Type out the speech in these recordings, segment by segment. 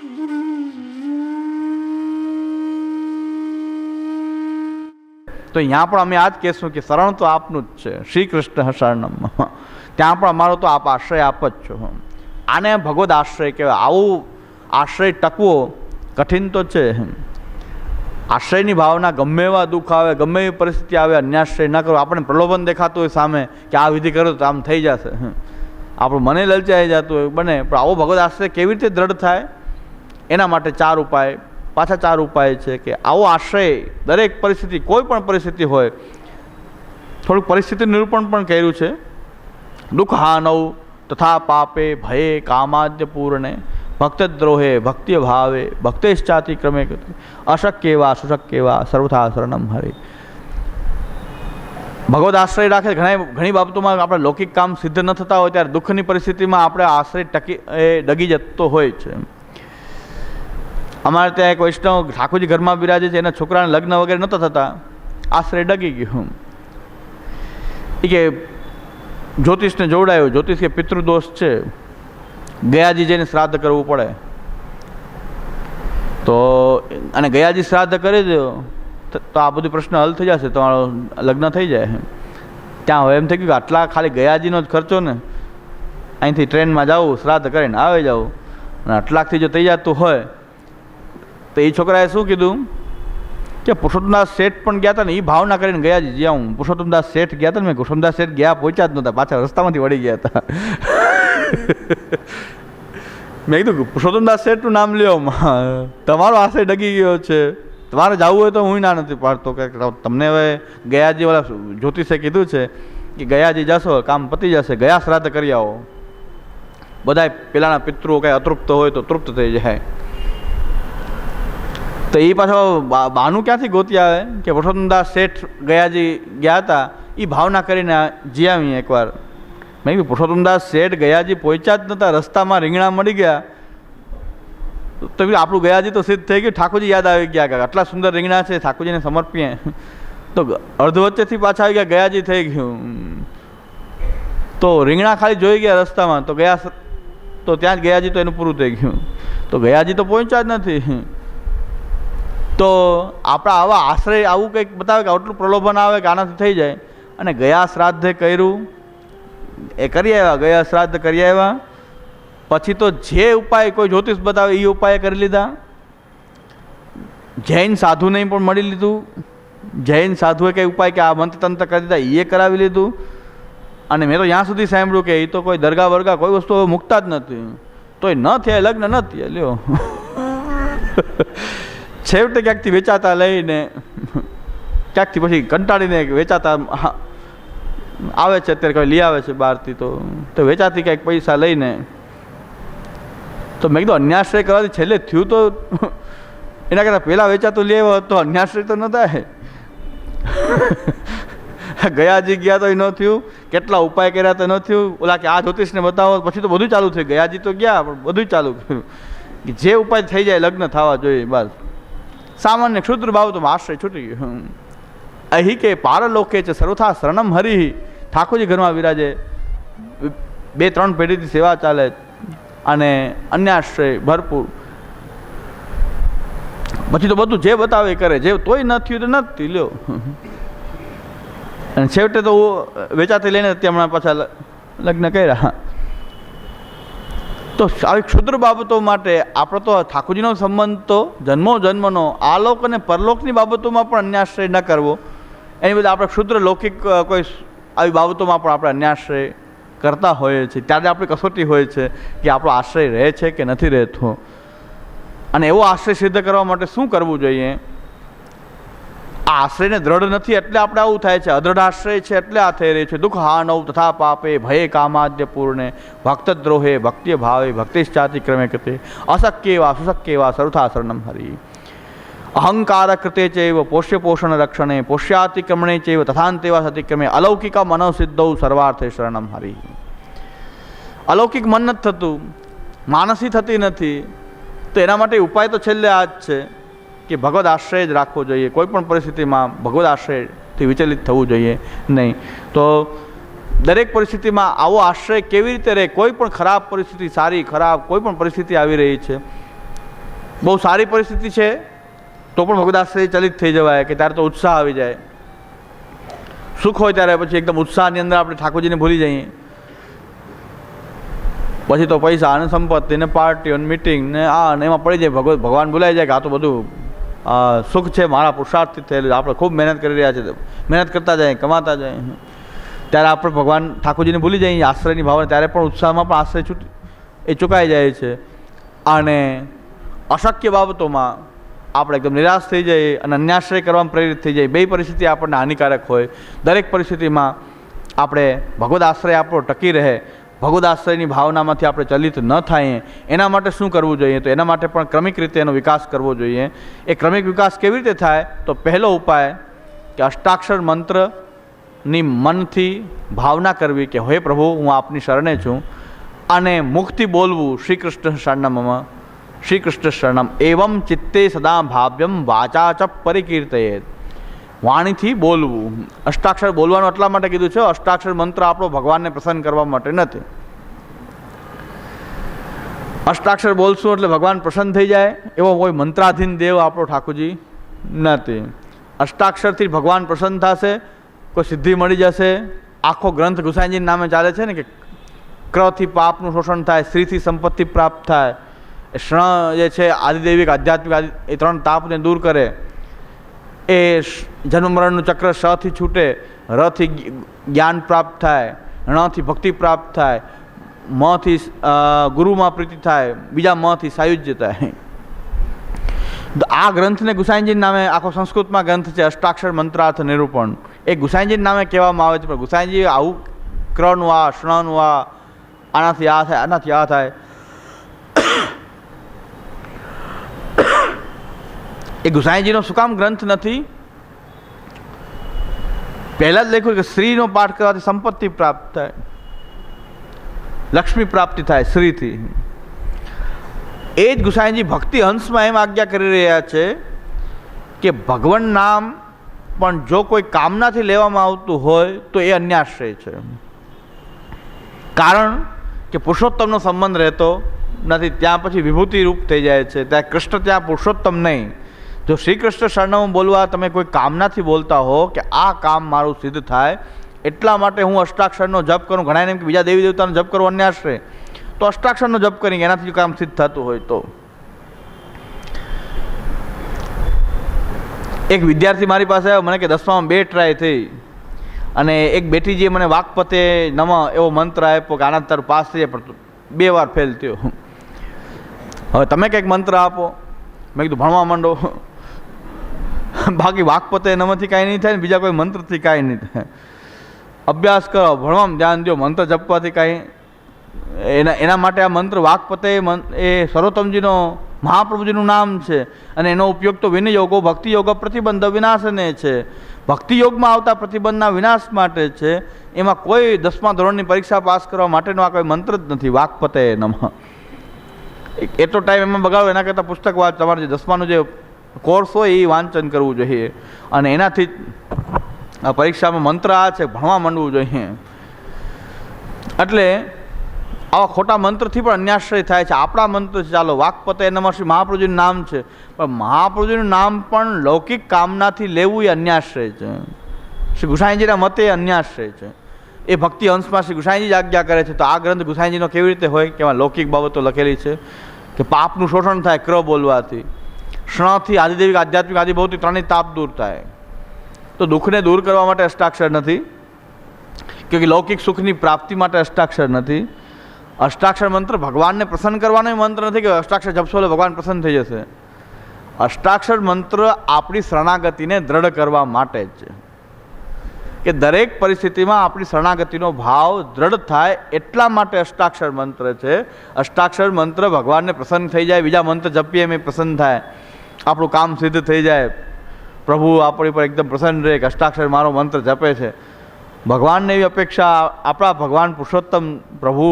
તો અહીંયા પણ અમે આ જ કહેશું કે શરણ તો આપનું જ છે. શ્રી કૃષ્ણ શરણમ. ત્યાં પણ અમારો તો આપ આશ્રય આપ જ છો. આને ભગવદ આશ્રય કહેવાય. આવું આશ્રય ટકવો કઠિન તો છે. આશ્રયની ભાવના ગમે એવા દુઃખ આવે, ગમે એવી પરિસ્થિતિ આવે, અન્યાશ્રય ન કરો. આપણે પ્રલોભન દેખાતું હોય સામે કે આ વિધિ કરો તો આમ થઈ જશે. આપણું મને લલચાઈ જતું હોય, બને. પણ આવો ભગવદ આશ્રય કેવી રીતે દ્રઢ થાય? એના માટે ચાર ઉપાય, પાછા ચાર ઉપાય છે કે આવો આશ્રય દરેક પરિસ્થિતિ, કોઈ પણ પરિસ્થિતિ હોય, થોડુંક પરિસ્થિતિ નિરૂપણ પણ કર્યું છે. દુઃખ હાનવ, તથા પાપે, ભયે, કામાદ્ય પૂર્ણે ભક્તદ્રોહે ભક્તિ ભાવે, ભક્તેશ્ચાતિ ક્રમે ગતિ. અશક્ય એવા સુશક્ય એવા સર્વથા શરણમ હરે. ભગવદ આશ્રય રાખે ઘણા ઘણી બાબતોમાં આપણે લૌકિક કામ સિદ્ધ ન થતા હોય, ત્યારે દુઃખની પરિસ્થિતિમાં આપણે આશ્રય ટકી, એ ડગી જતો હોય છે. અમારે ત્યાં એક વૈષ્ણવ ઠાકોરજી ઘરમાં બિરાજે છે, એના છોકરાને લગ્ન વગેરે નહોતા થતા. આશ્રય ડગી ગયું એ કે જ્યોતિષને જોવડાયો, જ્યોતિષ કે પિતૃદોષ છે. ગયાજી જઈને શ્રાદ્ધ કરવું પડે. તો અને ગયાજી શ્રાદ્ધ કરી દો, તો તો આ બધું પ્રશ્ન હલ થઈ જશે, તમારો લગ્ન થઈ જાય ત્યાં હવે એમ થઈ ગયું કે આટલા ખાલી ગયાજીનો જ ખર્ચો ને. અહીંથી ટ્રેનમાં જાવ શ્રાદ્ધ કરીને આવે જાવ અને આટલાકથી જો થઈ જતું હોય તો એ છોકરાએ શું કીધું? કે પુરુષોત્તમદાસ શેઠ પણ ગયા હતા ને એ ભાવના કરીને ગયા જ. જ્યાં હું પુરુષોત્તમદાસ શેઠ ગયા હતા ને, મેં કુસુમદાસ શેઠ ગયા પહોંચ્યા જ નહોતા, પાછા રસ્તામાંથી વળી ગયા હતા. મેં કીધું પુરુષોત્તમદાસ શેઠનું નામ લ્યો તમારો આશય ડગી ગયો છે. તમારે જવું હોય તો હું ના નથી પાડતો. કે તમને હવે ગયાજી વાળા જ્યોતિષે કીધું છે કે ગયાજી જશો, કામ પતી જશે, ગયા શ્રાદ્ધ કરી આવો. બધાય પેલાના પિતૃઓ કાંઈ અતૃપ્ત હોય તો તૃપ્ત થઈ જાય. તો એ પાછો બાનું ક્યાંથી ગોતી આવે? કે વસંતદાસ શેઠ ગયાજી ગયા હતા એ ભાવના કરીને જીયાવી એકવાર. મેં કીધું પુરુષોત્તમદાસ શેઠ ગયાજી પહોંચ્યા જ નહોતા રસ્તામાં રીંગણા મળી ગયા. તો આપણું ગયાજી તો સિદ્ધ થઈ ગયું, ઠાકોરજી યાદ આવી ગયા આટલા સુંદર રીંગણા છે, ઠાકોરજીને સમર્પીએ. તો અર્ધ વચ્ચેથી પાછા આવી ગયા, ગયાજી થઈ ગયું. તો રીંગણા ખાલી જોઈ ગયા રસ્તામાં, તો ગયા તો ત્યાં જ ગયાજી તો એનું પૂરું થઈ ગયું. તો ગયાજી તો પહોંચ્યા જ નથી. તો આપણા આવા આશ્રય આવું કંઈક બતાવે કે આટલું પ્રલોભન આવે કે આનાથી થઈ જાય. અને ગયા શ્રાદ્ધે કર્યું. એ કરી આવ્યા, ગયા શ્રાદ્ધ કરી આવ્યા. પછી તો જે ઉપાય કોઈ જ્યોતિષ બતાવે એ ઉપાય કરી લીધા. જૈન સાધુને પણ મળી લીધું. જૈન સાધુએ કંઈ ઉપાય કે આ મંત્રતંત્ર કરી દીધા એ કરાવી લીધું. અને મેં તો ત્યાં સુધી સાંભળ્યું કે એ તો કોઈ દરગાહ વર્ગા કોઈ વસ્તુ મૂકતા જ નથી. તોય ન થયા, લગ્ન ન થયા, લ્યો. છેવટે ક્યાંકથી વેચાતા લઈને ક્યાંકથી પછી કંટાળીને વેચાતા આવે છે, અત્યારે કંઈ લઈ આવે છે બહારથી તો તો વેચાતી ક્યાંક પૈસા લઈને. તો મેં કીધું, અન્યાશ્રય કરવાથી છેલ્લે થયું તો એના કરતાં પહેલાં વેચાતું આવ્યો તો અન્યાશ્રય તો ન થાય. ગયા તો એ ન થયું. કેટલા ઉપાય કર્યા તો ન થયું. ઓલા કે, આ જ્યોતિષને બતાવો. પછી તો બધું ચાલુ થયું ગયાજી તો ગયા, પણ બધું ચાલુ કર્યું. જે ઉપાય થઈ જાય, લગ્ન થવા જોઈએ, બસ. સામાન્ય ક્ષુદ્ર બાબતોમાં આશ્રય છૂટી ગયો. અહીં કે પારલોકે છે સર્વથા શરણમ હરિ. ઠાકોરજી ઘરમાં વિરાજે. બે ત્રણ પેઢીથી સેવા ચાલે અને અન્યાશ્રય ભરપૂર. પછી તો બધું જે બતાવે કરે. જે તોય ન થયું તો નથી લ્યો અને છેવટે તો વેચાતી લઈને હમણાં પાછા લગ્ન કર્યા. તો આવી ક્ષુદ્ર બાબતો માટે આપણો તો ઠાકોરજીનો સંબંધ તો જન્મો જન્મનો, આલોક અને પરલોકની બાબતોમાં પણ અન્યાશ્રય ન કરવો. એની બધા આપણે ક્ષુદ્ર લૌકિક કોઈ આવી બાબતોમાં પણ આપણે અન્યાશ્રય કરતા હોઈએ છીએ. ત્યારે આપણી કસોટી હોય છે કે આપણો આશ્રય રહે છે કે નથી રહેતો. અને એવો આશ્રય સિદ્ધ કરવા માટે શું કરવું જોઈએ? આ આશ્રયને દ્રઢ નથી એટલે આપણે આવું થાય છે. અદ્રઢ આશ્રય છે એટલે આ થઈ રહ્યું છે. દુઃખ હાનવ તથા પાપે ભયે કામાદ્ય પૂર્ણે. ભક્તદ્રોહે ભક્તિ ભાવે ભક્તિશ્ચાતિ ક્રમે કૃતે. અશક્ય એવા સુશક્ય એવા સર્વથા શરણમ હરી. અહંકાર કૃતે ચૈવ, પોષ્ય પોષણ રક્ષણે, પોષ્યાતિક્રમણે ચૈવ તથાંતેવા સતિક્રમે. અલૌકિક મનોસિદ્ધૌ સર્વાર્થે શરણમ હરી. અલૌકિક મન નથી થતું, માનસી થતી નથી, તો એના માટે ઉપાય તો છેલ્લે આ જ છે. કે ભગવદ આશ્રય જ રાખવો જોઈએ. કોઈ પણ પરિસ્થિતિમાં ભગવદ આશ્રયથી વિચલિત થવું જોઈએ નહીં. તો દરેક પરિસ્થિતિમાં આવો આશ્રય કેવી રીતે રહે? કોઈ પણ ખરાબ પરિસ્થિતિ, સારી, ખરાબ, કોઈ પણ પરિસ્થિતિ આવી રહી છે. બહુ સારી પરિસ્થિતિ છે, તો પણ ભગવદાશ્રય ચલિત થઈ જવાય કે ત્યારે તો ઉત્સાહ આવી જાય. સુખ હોય ત્યારે પછી એકદમ ઉત્સાહની અંદર આપણે ઠાકોરજીને ભૂલી જઈએ. પછી તો પૈસા અને સંપત્તિ ને પાર્ટીઓ ને મિટિંગ ને આ ને એમાં પડી જાય. ભગવ, ભગવાન ભૂલાઈ જાય કે આ તો બધું સુખ છે, મારા પુરુષાર્થથી થયેલું આપણે ખૂબ મહેનત કરી રહ્યા છે મહેનત કરતા જાય કમાતા જાય ત્યારે આપણે ભગવાન ઠાકોરજીને ભૂલી જઈએ, આશ્રયની ભાવના. ત્યારે પણ ઉત્સાહમાં પણ આશ્રય છૂટ, એ ચૂકાઈ જાય છે. અને અશક્ય બાબતોમાં આપણે એકદમ નિરાશ થઈ જઈએ અને અન્યાશ્રય કરવામાં પ્રેરિત થઈ જઈએ. બે પરિસ્થિતિ આપણને હાનિકારક હોય. દરેક પરિસ્થિતિમાં આપણે ભગવદ આશ્રય આપણો ટકી રહે. ભગવદ આશ્રયની ભાવનામાંથી આપણે ચલિત ન થાય એના માટે શું કરવું જોઈએ? તો એના માટે પણ ક્રમિક રીતે એનો વિકાસ કરવો જોઈએ. એ ક્રમિક વિકાસ કેવી રીતે થાય? તો પહેલો ઉપાય કે અષ્ટાક્ષર મંત્રની મનથી ભાવના કરવી કે, હે પ્રભુ, હું આપની શરણે છું અને મુખથી બોલવું શ્રી કૃષ્ણ શરણમમાં શ્રી કૃષ્ણ શરણમ. એવમ ચિત્તે સદા ભાવ્યમ વાચા ચ પરિકીર્તયે વાણીથી બોલવું. અષ્ટાક્ષર બોલવાનું એટલા માટે કીધું છે, અષ્ટાક્ષર મંત્ર આપણો ભગવાનને પ્રસન્ન કરવા માટે નથી. અષ્ટાક્ષર બોલશું એટલે ભગવાન પ્રસન્ન થઈ જાય, એવો કોઈ મંત્રાધીન દેવ આપણો ઠાકોરજી નથી. અષ્ટાક્ષરથી ભગવાન પ્રસન્ન થશે, કોઈ સિદ્ધિ મળી જશે. આખો ગ્રંથ ગુસાઈજી નામે ચાલે છે ને કે ક્રથી પાપનું શોષણ થાય, સ્ત્રીથી સંપત્તિ પ્રાપ્ત થાય. શ્રણ જે છે, આદિદૈવિક, આધ્યાત્મિક, આદિ એ ત્રણ તાપને દૂર કરે. એ જન્મ મરણનું ચક્ર શથી છૂટે, રથી જ્ઞાન પ્રાપ્ત થાય, રણથી ભક્તિ પ્રાપ્ત થાય, મથી ગુરુમાં પ્રીતિ થાય, બીજા મથી સાયુજ્ય થાય. આ ગ્રંથને ગુસાઈજી નામે, આખો સંસ્કૃતમાં ગ્રંથ છે, અષ્ટાક્ષર મંત્રાર્થ નિરૂપણ. એ ગુસાઈજી નામે કહેવામાં આવે છે, પણ ગુસાઈજી આવું ક્રનું આ શ્રણનું આ, આનાથી આ થાય, આનાથી આ થાય. એ ગુસાઈજીનો શું કામ ગ્રંથ નથી? પહેલાં જ લખ્યું કે સ્ત્રીનો પાઠ કરવાથી સંપત્તિ પ્રાપ્ત થાય. લક્ષ્મી પ્રાપ્તિ થાય સ્ત્રીથી. એ જ ગુસાઈજી ભક્તિ હંસમાં એમ આજ્ઞા કરી રહ્યા છે કે ભગવાન નામ પણ જો કોઈ કામનાથી લેવામાં આવતું હોય તો એ અન્યાશ્રય છે. કારણ કે પુરુષોત્તમનો સંબંધ રહેતો નથી. ત્યાં પછી વિભૂતિ રૂપ થઈ જાય છે. ત્યાં કૃષ્ણ, ત્યાં પુરુષોત્તમ નહીં. જો શ્રી કૃષ્ણ શરણમ બોલવા તમે કોઈ કામનાથી બોલતા હો કે આ કામ મારું સિદ્ધ થાય, એટલા માટે હું અષ્ટાક્ષરનો જપ કરું. ઘણા એમ કે બીજા દેવી દેવતાનો જપ કરવો આશરે તો અષ્ટાક્ષરનો જપ કરી એનાથી કામ સિદ્ધ થતું હોય તો. એક વિદ્યાર્થી મારી પાસે આવ્યો, મને કે દસમામાં બે ટ્રાય થઈ. અને એક બેટીજીએ મને વાકપતે નમ એવો મંત્ર આપ્યો કે આના તર પાસ થઈ પણ બે વાર ફેલ થયો. હવે તમે કંઈક મંત્ર આપો. મેં કીધું ભણવા માંડો. બાકી વાકપતે એનામાંથી કાંઈ નહીં થાય ને બીજા કોઈ મંત્રથી કાંઈ નહીં થાય. અભ્યાસ કરો, ભણવામાં ધ્યાન દો મંત્ર જપવાથી કાંઈ એના એના માટે આ મંત્ર વાકપતે એ સર્વોત્તમજીનો મહાપ્રભુજીનું નામ છે અને એનો ઉપયોગ તો વિનયોગો ભક્તિ યોગ પ્રતિબંધ વિનાશને છે. ભક્તિ યોગમાં આવતા પ્રતિબંધના વિનાશ માટે છે. એમાં કોઈ દસમા ધોરણની પરીક્ષા પાસ કરવા માટેનો આ કોઈ મંત્ર જ નથી વાકપતે નમઃ એટલો ટાઈમ એમાં બગાડો, એના કરતાં પુસ્તક વાંચ, તમારે જે દસમાનું જે કોર્સ હોય એ વાંચન કરવું જોઈએ. અને એનાથી આ પરીક્ષામાં મંત્ર આ છે, ભણવા માંડવું જોઈએ. એટલે આવા ખોટા મંત્રથી પણ અન્યાશ્રય થાય છે. આપણા મંત્ર છે, ચાલો વાકપતે નમઃ શ્રી મહાપ્રભુજીનું નામ છે. પણ મહાપ્રભુજીનું નામ પણ લૌકિક કામનાથી લેવું એ અન્યાશ્રય છે. શ્રી ગુસાઈજીના મતે અન્યાશ્રય છે. એ ભક્તિ અંશમાં શ્રી ગુસાઈજી આજ્ઞા કરે છે. તો આ ગ્રંથ ગુસાઈજીનો કેવી રીતે હોય? કે એમાં લૌકિક બાબતો લખેલી છે. કે પાપનું શોષણ થાય ક્ર બોલવાથી. ક્ષણથી આદિદેવિક, આધ્યાત્મિક આદિભૌતિક ત્રણેય તાપ દૂર થાય. તો દુઃખને દૂર કરવા માટે અષ્ટાક્ષર નથી. કે લૌકિક સુખની પ્રાપ્તિ માટે અષ્ટાક્ષર નથી. અષ્ટાક્ષર મંત્ર ભગવાનને પ્રસન્ન કરવાનો મંત્ર નથી કે અષ્ટાક્ષર જપશો એટલે ભગવાન પ્રસન્ન થઈ જશે. અષ્ટાક્ષર મંત્ર આપણી શરણાગતિને દ્રઢ કરવા માટે જ છે. કે દરેક પરિસ્થિતિમાં આપણી શરણાગતિનો ભાવ દ્રઢ થાય એટલા માટે અષ્ટાક્ષર મંત્ર છે. અષ્ટાક્ષર મંત્ર ભગવાનને પ્રસન્ન થઈ જાય, બીજા મંત્ર જપીએ એમ પ્રસન્ન થાય. આપણું કામ સિદ્ધ થઈ જાય. પ્રભુ આપણી પર એકદમ પ્રસન્ન રહે કે અષ્ટાક્ષર મારો મંત્ર જપે છે. ભગવાનને એવી અપેક્ષા, આપણા ભગવાન પુરુષોત્તમ પ્રભુ,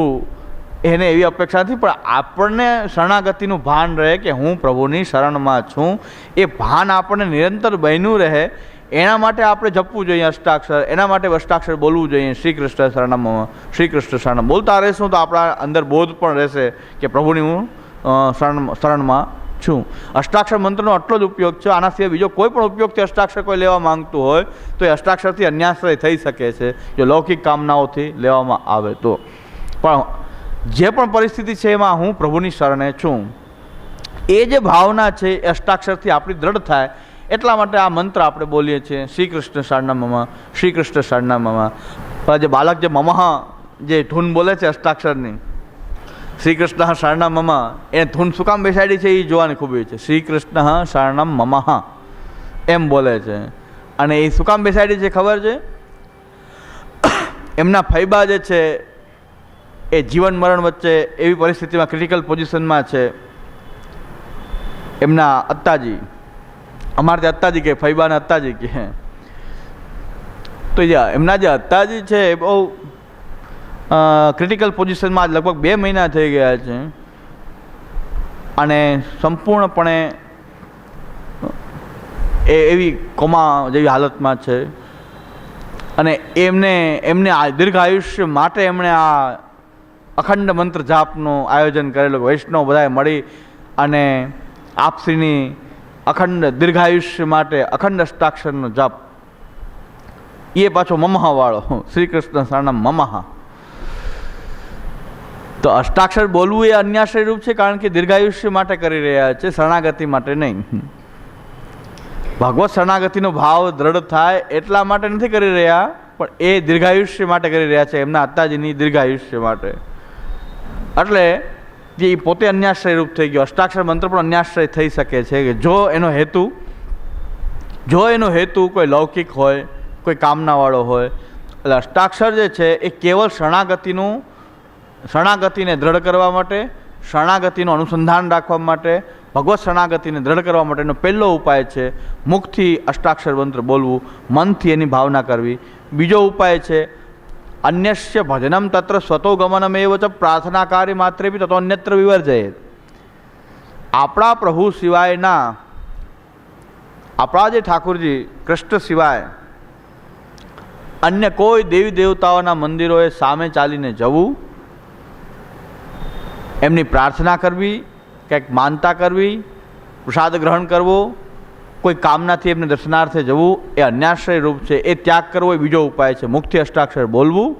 એને એવી અપેક્ષા નથી, પણ આપણને શરણાગતિનું ભાન રહે કે હું પ્રભુની શરણમાં છું. એ ભાન આપણને નિરંતર બન્યું રહે. એના માટે આપણે જપવું જોઈએ અષ્ટાક્ષર, એના માટે અષ્ટાક્ષર બોલવું જોઈએ. શ્રી કૃષ્ણ શરણમાં શ્રી કૃષ્ણ શરણ બોલતા રહેશું તો આપણા અંદર બોધ પણ રહેશે કે પ્રભુની હું શરણ, શરણમાં છું. અષ્ટાક્ષર મંત્રનો આટલો જ ઉપયોગ છે. આના સિવાય બીજો કોઈ પણ ઉપયોગથી અષ્ટાક્ષર કોઈ લેવા માંગતું હોય, તો એ અષ્ટાક્ષરથી અન્યાશ્રય થઈ શકે છે, જો લૌકિક કામનાઓથી લેવામાં આવે તો. પણ જે પણ પરિસ્થિતિ છે એમાં હું પ્રભુની શરણે છું. એ જે ભાવના છે, એ અષ્ટાક્ષરથી આપણી દ્રઢ થાય, એટલા માટે આ મંત્ર આપણે બોલીએ છીએ શ્રી કૃષ્ણ શારનામામાં શ્રી કૃષ્ણ સારનામામાં જે બાળક, જે મમહ જે ધૂન બોલે છે અષ્ટાક્ષરની શ્રી કૃષ્ણ શારનામમાં એ ધૂન શું કામ બેસાડી છે? એ જોવાની ખૂબી છે શ્રી કૃષ્ણ શરણમ મમઃ. એમ બોલે છે. અને એ શું કામ બેસાડી છે ખબર છે? એમના ફૈબા જે છે, એ જીવન મરણ વચ્ચે એવી પરિસ્થિતિમાં ક્રિટિકલ પોઝિશનમાં છે. એમના અત્તાજી, અમારે ત્યાં અત્તાજી કે, ફૈબાને અત્તાજી કે. તો એમના જે અત્તાજી છે, એ બહુ ક્રિટિકલ પોઝિશનમાં લગભગ બે મહિના થઈ ગયા છે. અને સંપૂર્ણપણે એ એવી કોમા જેવી હાલતમાં છે. અને એમને એમને આ દીર્ઘ આયુષ્ય માટે એમણે આ અખંડ મંત્ર જાપનું આયોજન કરેલું. વૈષ્ણવ બધાએ મળી અને આપશ્રીની અખંડ દીર્ઘાયુષ્ય માટે અખંડ અષ્ટાક્ષરનો જાપ. એ પાછો મમહાવાળો. શ્રી કૃષ્ણ શરણમ મમહા. તો અષ્ટાક્ષર બોલવું એ અન્યાશ્રય રૂપ છે, કારણ કે દીર્ઘાયુષ્ય માટે કરી રહ્યા છે, શરણાગતિ માટે નહીં. ભગવત શરણાગતિનો ભાવ દ્રઢ થાય એટલા માટે નથી કરી રહ્યા, પણ એ દીર્ઘાયુષ્ય માટે કરી રહ્યા છે, એમના અત્તાજીની દીર્ઘાયુષ્ય માટે. એટલે જે પોતે અન્યાશ્રય રૂપ થઈ ગયો, અષ્ટાક્ષર મંત્ર પણ અન્યાશ્રય થઈ શકે છે, કે જો એનો હેતુ, જો એનો હેતુ કોઈ લૌકિક હોય, કોઈ કામનાવાળો હોય, એટલે અષ્ટાક્ષર જે છે, એ કેવળ શરણાગતિનું શરણાગતિને દ્રઢ કરવા માટે, શરણાગતિનું અનુસંધાન રાખવા માટે, ભગવત શરણાગતિને દ્રઢ કરવા માટેનો પહેલો ઉપાય છે મુખથી અષ્ટાક્ષર મંત્ર બોલવું, મનથી એની ભાવના કરવી. બીજો ઉપાય છે, અન્યસ્ય ભજનમ તત્ર સ્વતો ગમનમેવ ચ પ્રાર્થના કાર્ય માત્રે બી તો અન્યત્ર વિવર્જયે આપણા પ્રભુ સિવાયના, આપણા જે ઠાકુરજી કૃષ્ણ સિવાય અન્ય કોઈ દેવી દેવતાઓના મંદિરોએ સામે ચાલીને જવું એમની પ્રાર્થના કરવી, કંઈક માનતા કરવી, પ્રસાદ ગ્રહણ કરવો, કોઈ કામનાથી એમને દર્શનાર્થે જવું, એ અન્યાશ્રય રૂપ છે, એ ત્યાગ કરવો એ બીજો ઉપાય છે. મુખથી અષ્ટાક્ષર બોલવું.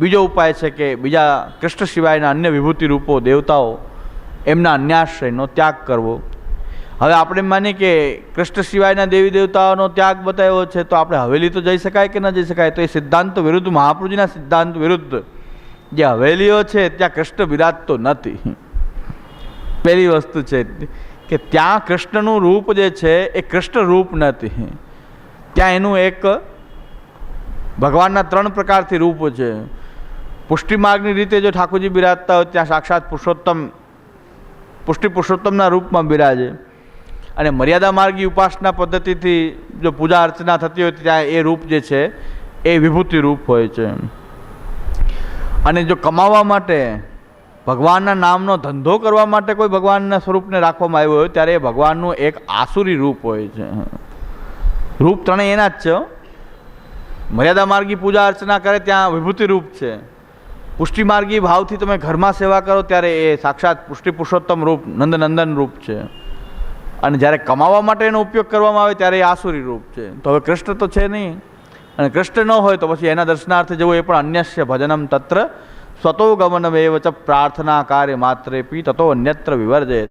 બીજો ઉપાય છે કે બીજા કૃષ્ણ સિવાયના અન્ય વિભૂતિ રૂપો, દેવતાઓ, એમના અન્યાશ્રયનો ત્યાગ કરવો. હવે આપણે માનીએ કે કૃષ્ણ સિવાયના દેવી દેવતાઓનો ત્યાગ બતાવ્યો છે, તો આપણે હવેલી તો જઈ શકાય કે ન જઈ શકાય? તો એ સિદ્ધાંત વિરુદ્ધ મહાપ્રભુજીના સિદ્ધાંત વિરુદ્ધ જે હવેલીઓ છે, ત્યાં કૃષ્ણ બિરાજતો નથી. પહેલી વસ્તુ છે કે ત્યાં કૃષ્ણનું રૂપ જે છે, એ કૃષ્ણ રૂપ નથી. ત્યાં એનું એક ભગવાનના ત્રણ પ્રકારથી રૂપ છે. પુષ્ટિ માર્ગની રીતે જો ઠાકોરજી બિરાજતા હોય, ત્યાં સાક્ષાત પુરુષોત્તમ, પુષ્ટિ પુરુષોત્તમના રૂપમાં બિરાજે. અને મર્યાદા માર્ગી ઉપાસના પદ્ધતિથી જો પૂજા અર્ચના થતી હોય, ત્યાં એ રૂપ જે છે, એ વિભૂતિ રૂપ હોય છે. અને જો કમાવા માટે ભગવાનના નામનો ધંધો કરવા માટે કોઈ ભગવાનના સ્વરૂપને રાખવામાં આવ્યો હોય, ત્યારે એ ભગવાનનું એક આસુરી રૂપ હોય છે. રૂપ ત્રણેય એના જ છે મર્યાદા માર્ગી પૂજા અર્ચના કરે ત્યાં વિભૂતિ રૂપ છે. પુષ્ટિ માર્ગી ભાવથી તમે ઘરમાં સેવા કરો ત્યારે એ સાક્ષાત પુષ્ટિ પુરુષોત્તમ રૂપ, નંદનંદન રૂપ છે. અને જ્યારે કમાવા માટે એનો ઉપયોગ કરવામાં આવે ત્યારે એ આસુરી રૂપ છે. તો હવે કૃષ્ણ તો છે નહીં. અને કૃષ્ણ ન હોય તો પછી એના દર્શનાર્થે જવું એ પણ અન્યસ્ય ભજનમ તત્ર. સ્વતો ગમનમેવ ચ પ્રાર્થના કાર્ય માત્રેપી તતો અન્યત્ર વિવર્જે